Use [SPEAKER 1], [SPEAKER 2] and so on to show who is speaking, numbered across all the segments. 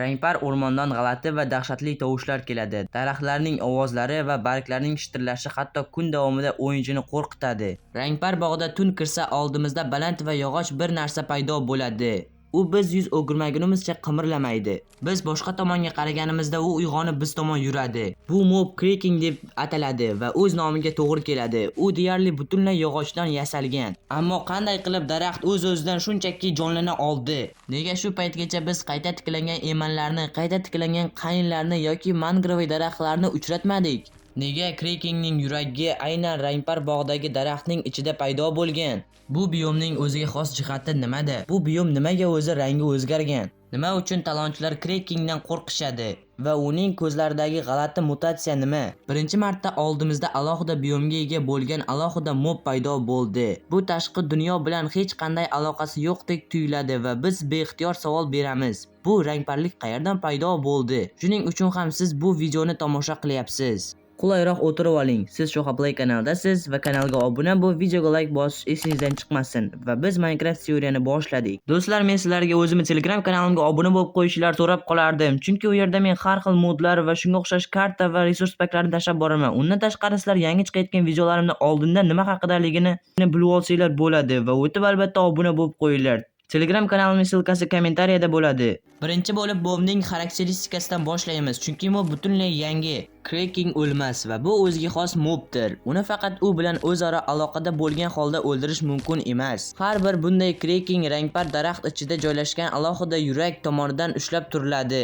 [SPEAKER 1] Rangpar o'rmondan g'alati va dahshatli tovushlar keladi. Daraxtlarning ovozlari va barglarning shitirlashi hatto kun davomida o'yinchini qo'rqitadi. Rangpar bog'da tun kirsa oldimizda baland va yog'och bir narsa paydo bo'ladi. U biz yuz o'girmagunimizcha qimirlamaydi. Biz boshqa tomonga qaraganimizda u uyg'onib biz tomon yuradi. Bu mob creaking deb ataladi va o'z nomiga to'g'ri keladi. U deyarli butunlay yog'ochdan yasalgan. Ammo qanday qilib daraxt o'z-o'zidan shunchaki jonlana oldi? Nega shu paytgacha biz qayta tiklangan emanlarni, qayta tiklangan qayinlarni yoki mangroviy daraxtlarni uchratmadik? Nega Kreykingning yuragi aynan Rangpar bog'dagi daraxtning ichida paydo bo'lgan? Bu biomning o'ziga xos jihati nimada? Bu biom nimaga o'zi rangi o'zgargan? Nima uchun talonchilar krekingdan qo'rqishadi? Va uning ko'zlaridagi g'alati mutatsiya nima? Birinchi marta oldimizda alohida biomga ega bo'lgan alohida mob paydo bo'ldi. Bu tashqi dunyo bilan hech qanday aloqasi yo'qdek tuyuladi va biz beixtiyor savol beramiz. Bu rangparlik qayerdan paydo bo'ldi? Shuning uchun ham siz bu videoni tomosha qilyapsiz. Qulayroq o'tirib oling. Siz Shohaplay kanaldasiz va kanalga obuna bo'lib, videoga like bosish esingizdan chiqmasin va biz Minecraft teoriyani boshladik. Do'stlar, men sizlarga o'zimni Telegram kanalimga obuna bo'lib qo'yishlar so'rab qolardim, chunki u yerda men har xil modlar va shunga o'xshash karta va resurs paklarni tashlab boraman. Undan tashqari sizlar yangi chiqayotgan videolarimni oldindan nima haqidaligini bilib olsanglar bo'ladi va o'tib albatta obuna bo'lib qo'yinglar. Telegram kanalimiz silkasi kommentariyada bo'ladi. Birinchi bo'lib bomning xarakteristikasidan boshlaymiz, chunki mob butunlay yangi. Cracking o'lmas va bu o'ziga xos mobdir. Uni faqat u bilan o'zaro aloqada bo'lgan holda o'ldirish mumkin emas. Har bir bunday cracking rangpar daraxt ichida joylashgan alohida yurak tomonidan ushlab turiladi.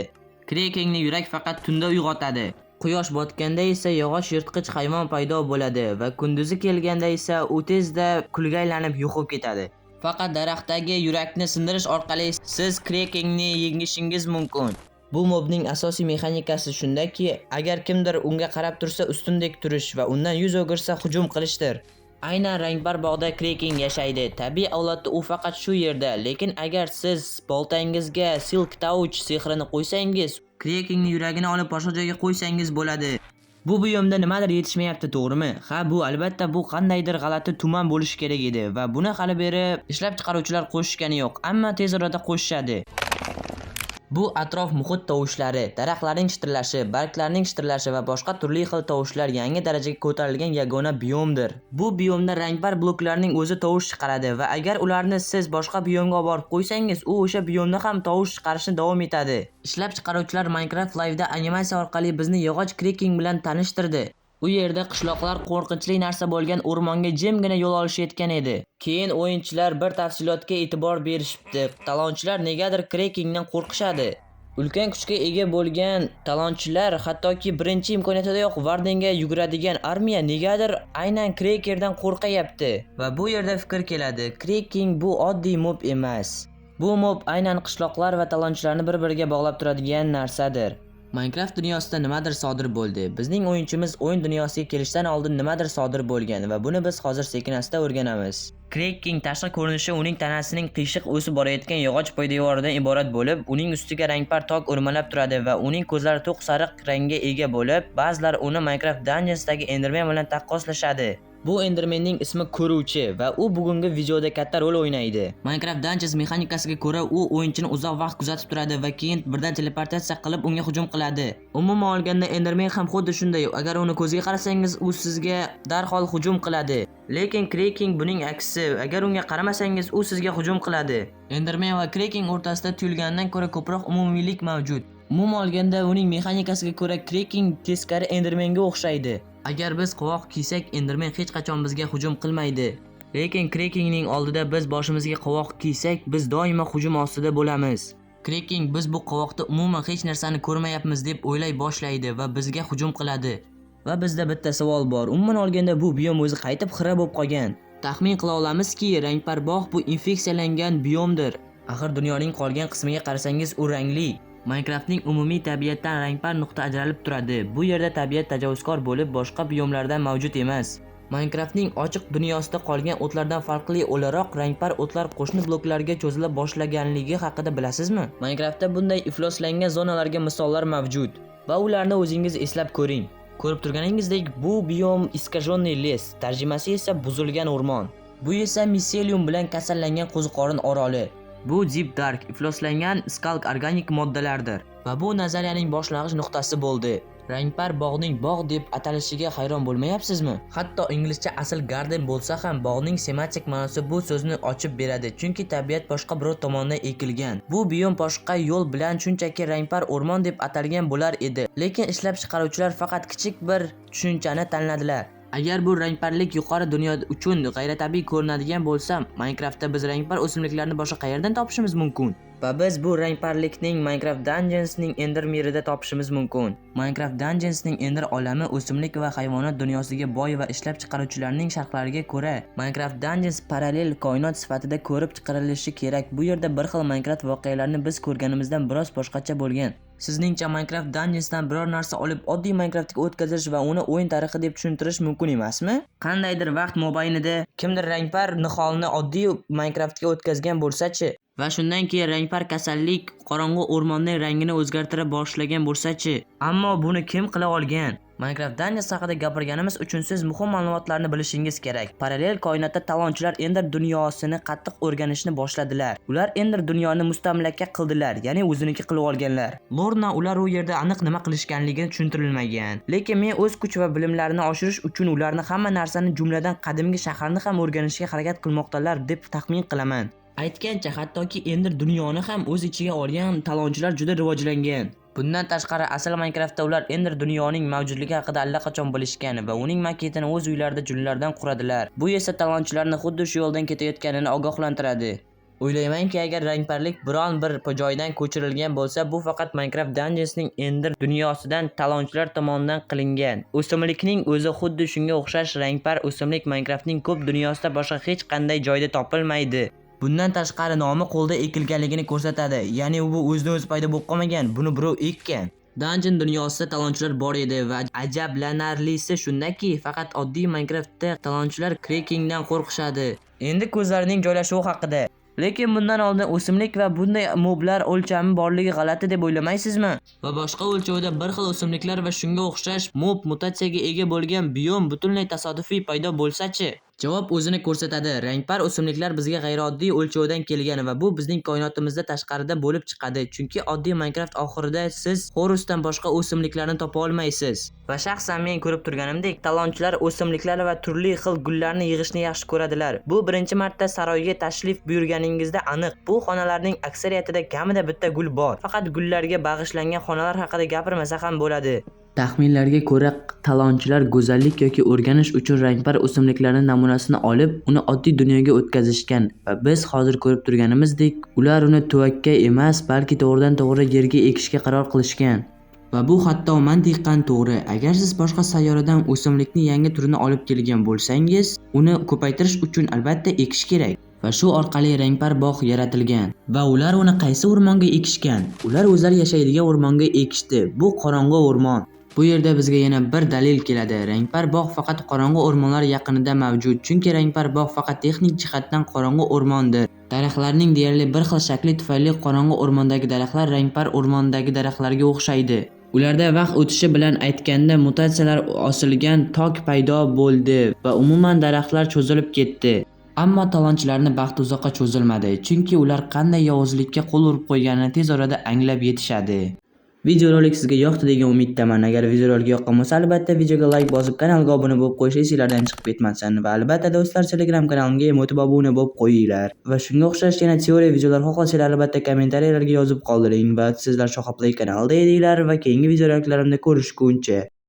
[SPEAKER 1] Krekingni yurak faqat tunda uyg'otadi. Quyosh botganda esa yog'och yirtqich hayvon paydo bo'ladi va kunduzi kelganda esa u tezda kulga aylanib yo'qolib ketadi. Faqat daraxtdagi yurakni sindirish orqali siz krekingni yengishingiz mumkin. Bu mobning asosiy mexanikasi shundaki, agar kimdir unga qarab tursa ustundek turish va undan yuz o'girsa hujum qilishdir. Aynan rangbar bog'da kreking yashaydi. Tabiiy avlodda u faqat shu yerda, lekin agar siz boltangizga Silk Touch sehrini qo'ysangiz, krekingni yuragini olib boshqa joyga qo'ysangiz bo'ladi. Bu biyomda nimadir yetishmayapti, to'g'rimi? Ha, bu albatta bu qandaydir g'alati tuman bo'lishi kerak edi va buni hali beri ishlab chiqaruvchilar qo'shishgani yo'q, ammo tez orada qo'shishadi. Bu atrof muhit tovushlari, daraxtlarning shitirlashi, barglarning shitirlashi va boshqa turli xil tovushlar yangi darajaga ko'tarilgan yagona biomdir Bu biomda rangbar bloklarning o'zi tovush chiqaradi va agar ularni siz boshqa biomga olib borib qo'ysangiz, u o'sha biomda ham tovush chiqarishni davom etadi. Ishlab chiqaruvchilar Minecraft Live'da animatsiya orqali bizni yog'och cracking bilan tanishtirdi. U yerda qishloqlar qo'rqinchli narsa bo'lgan o'rmonga jimgina yo'l olishayotgan edi. Keyin o'yinchilar bir tafsilotga e'tibor berishibdi. Talonchilar negadir krekingdan qo'rqishadi. Ulkan kuchga ega bo'lgan talonchilar hattoki birinchi imkoniyatidayoq Vardenga yuguradigan armiya negadir aynan krekerdan qo'rqayapti. Va bu yerda fikr keladi. kreking bu oddiy mob emas. Bu mob aynan qishloqlar va talonchilarni bir-biriga bog'lab turadigan narsadir. Minecraft dunyosida nimadir sodir bo'ldi. Bizning o'yinchimiz o'yin dunyosiga kelishdan oldin nimadir sodir bo'lgan va buni biz hozir sekin-asta o'rganamiz. Cracking tashqi ko'rinishi uning tanasining qiyshiq o'sib borayotgan yog'och poydevoridan iborat bo'lib, uning ustiga rangpar tok o'rmalab turadi va uning ko'zlari to'q sariq rangga ega bo'lib, ba'zilar uni Minecraft Dungeonsdagi Enderman bilan taqqoslashadi. Bu Endermanning ismi Ko'ruvchi va u bugungi videoda katta rol o'ynaydi. Minecraft Dungeons mexanikasiga ko'ra, u o'yinchini uzoq vaqt kuzatib turadi va keyin birdan teleportatsiya qilib unga hujum qiladi. Umuman olganda Enderman ham xuddi shunday. Agar uni ko'zga qarasangiz, u sizga darhol hujum qiladi. Lekin Cracking buning aksi. Agar unga qaramasangiz, u sizga hujum qiladi. Enderman va Cracking o'rtasida tuyulgandan ko'ra ko'proq umumiylik mavjud. Umuman olganda uning mexanikasiga ko'ra Cracking teskari Endermanga o'xshaydi. Agar biz qovoq kiysak, Enderman hech qachon bizga hujum qilmaydi. Lekin krekingning oldida biz boshimizga qovoq kiysak, biz doimo hujum ostida bo'lamiz. kreking biz bu qovoqda umuman hech narsani ko'rmayapmiz deb o'ylay boshlaydi va bizga hujum qiladi. Va bizda bitta savol bor. Umuman olganda bu biom o'zi qaytib xira bo'lib qolgan. Taxmin qila olamizki, rangparbog' bu infeksiyalangan biomdir Axir dunyoning qolgan qismiga qarasangiz u rangli. Minecraftning umumiy tabiatdan rangpar nuqta ajralib turadi. Bu yerda tabiat tajovuzkor bo'lib, boshqa biomlardan mavjud emas. Minecraftning ochiq dunyosida qolgan o'tlardan farqli o'laroq rangpar o'tlar qo'shni bloklarga cho'zila boshlaganligi haqida bilasizmi? Minecraftda bunday ifloslangan zonalarga misollar mavjud va ularni o'zingiz eslab ko'ring. Ko'rib turganingizdek, bu biom iskajonni les, tarjimasi esa buzilgan o'rmon. Bu esa miselium bilan kasallangan qo'ziqorin oroli. Bu Zip Dark ifloslangan skalk organik moddalardir va bu nazariyaning boshlang'ich nuqtasi bo'ldi. Rangpar bog'ning bog' deb atalishiga hayron bo'lmayapsizmi? Hatto inglizcha asl garden bo'lsa ham bog'ning semantik ma'nosi bu so'zni ochib beradi, chunki tabiat boshqa birov tomonidan ekilgan. Bu biyom boshqa yo'l bilan shunchaki rangpar o'rmon deb atalgan bo'lar edi, lekin ishlab chiqaruvchilar faqat kichik bir tushunchani tanladilar. Agar bu rangparlik yuqori dunyo uchun g'ayritabiiy ko'rinadigan bo'lsa, Minecraftda biz rangpar o'simliklarni boshqa qayerdan topishimiz mumkin? Va biz bu rangparlikning Minecraft Dungeonsning Ender Mirida topishimiz mumkin. Minecraft Dungeonsning Ender olami o'simlik va hayvonot dunyosiga boy va ishlab chiqaruvchilarning sharhlariga ko'ra, Minecraft Dungeons parallel koinot sifatida ko'rib chiqarilishi kerak. Bu yerda bir xil Minecraft voqealarini biz ko'rganimizdan biroz boshqacha bo'lgan. Sizningcha Minecraft Dungeonsdan biror narsa olib oddiy Minecraftga o'tkazish va uni o'yin tarixi deb tushuntirish mumkin emasmi? Qandaydir vaqt mobaynida kimdir rangpar niholni oddiy Minecraftga o'tkazgan bo'lsa-chi va shundan keyin rangpar kasallik qorong'u o'rmonning rangini o'zgartira boshlagan bo'lsachi Ammo buni kim qila olgan? Minecraft Dungeons haqida gapirganimiz uchun siz muhim ma'lumotlarni bilishingiz kerak. Parallel koinotda talonchilar Ender dunyosini qattiq o'rganishni boshladilar. Ular Ender dunyoni mustamlaka qildilar, ya'ni o'ziniki qilib olganlar. Lorna ular u yerda aniq nima qilishganligini tushuntirilmagan. Lekin men o'z kuch va bilimlarini oshirish uchun ularni hamma narsani, jumladan qadimgi shaharni ham o'rganishga harakat qilmoqdalar deb taxmin qilaman. Aytgancha, hattoki endi dunyoni ham o'z ichiga olgan talonchilar juda rivojlangan. Bundan tashqari asl Minecraftda ular Ender dunyoning mavjudligi haqida allaqachon bilishgan va uning maketini o'z uylarida junlardan quradilar. Bu esa talonchilarni xuddi shu yo'ldan ketayotganini ogohlantiradi. O'ylaymanki, agar rangparlik biron bir joydan ko'chirilgan bo'lsa, bu faqat Minecraft Dungeonsning Ender dunyosidan talonchilar tomonidan qilingan. O'simlikning o'zi xuddi shunga o'xshash rangpar o'simlik Minecraftning ko'p dunyosida boshqa hech qanday joyda topilmaydi. Bundan tashqari nomi qo'lda ekilganligini ko'rsatadi. Ya'ni u o'zidan o'zi paydo bo'lib qolmagan, buni birov ekkan. Dungeon dunyosida talonchilar bor edi va ajablanarlisi shundaki, faqat oddiy Minecraftda talonchilar krekingdan qo'rqishadi. Endi ko'zlarining joylashuvi haqida. Lekin bundan oldin o'simlik va bunday moblar o'lchami borligi g'alati deb o'ylamaysizmi? Va boshqa o'lchovda bir xil o'simliklar va shunga o'xshash mob mutatsiyaga ega bo'lgan biom butunlay tasodifiy paydo bo'lsa-chi? Javob o'zini ko'rsatadi. Rangpar o'simliklar bizga g'ayrioddiy o'lchovdan kelgan va bu bizning koinotimizda tashqarida bo'lib chiqadi. Chunki oddiy Minecraft oxirida siz Horusdan boshqa o'simliklarni topa olmaysiz. Va shaxsan men ko'rib turganimdek, talonchilar o'simliklar va turli xil gullarni yig'ishni yaxshi ko'radilar. Bu birinchi marta saroyga tashrif buyurganingizda aniq. Bu xonalarning aksariyatida kamida bitta gul bor. Faqat gullarga bag'ishlangan xonalar haqida gapirmasa ham bo'ladi. Taxminlarga ko'ra, talonchilar go'zallik yoki o'rganish uchun rangpar o'simliklarning namunasini olib, uni oddiy dunyoga o'tkazishgan va biz hozir ko'rib turganimizdek, ular uni tuvakka emas, balki to'g'ridan-to'g'ri yerga ekishga qaror qilishgan. Va bu hatto mantiqan to'g'ri. Agar siz boshqa sayyoradan o'simlikning yangi turini olib kelgan bo'lsangiz, uni ko'paytirish uchun albatta ekish kerak. Va shu orqali rangpar bog' yaratilgan. Va ular uni qaysi o'rmonga ekishgan? Ular o'zlari yashaydigan o'rmonga ekishdi. Bu qorong'u o'rmon. Bu yerda bizga yana bir dalil keladi. Rangpar bog' faqat qorong'i o'rmonlar yaqinida mavjud, chunki rangpar bog' faqat texnik jihatdan qorong'i o'rmondir. Daraxtlarning deyarli bir xil shakli tufayli qorong'i o'rmondagi daraxtlar rangpar o'rmondagi daraxtlarga o'xshaydi. Ularda vaqt o'tishi bilan aytganda mutatsiyalar osilgan tok paydo bo'ldi va umuman daraxtlar cho'zilib ketdi. Ammo talonchilarni baxt uzoqqa cho'zilmadi, chunki ular qanday yovuzlikka qo'l urib qo'yganini tez orada anglab yetishadi. Videorolik sizga yoqdi degan umiddaman. Agar videorolik yoqqan bo'lsa, albatta videoga like bosib, kanalga obuna bo'lib qo'yish esinglardan chiqib ketmasin. Va albatta do'stlar, Telegram kanalimga emotib obuna bo'lib qo'yinglar. Va shunga o'xshash yana teoriya videolar xohlasanglar, albatta kommentariyalarga yozib qoldiring. Va sizlar Shohaplay kanalida edinglar va keyingi videoroliklarimda ko'rishguncha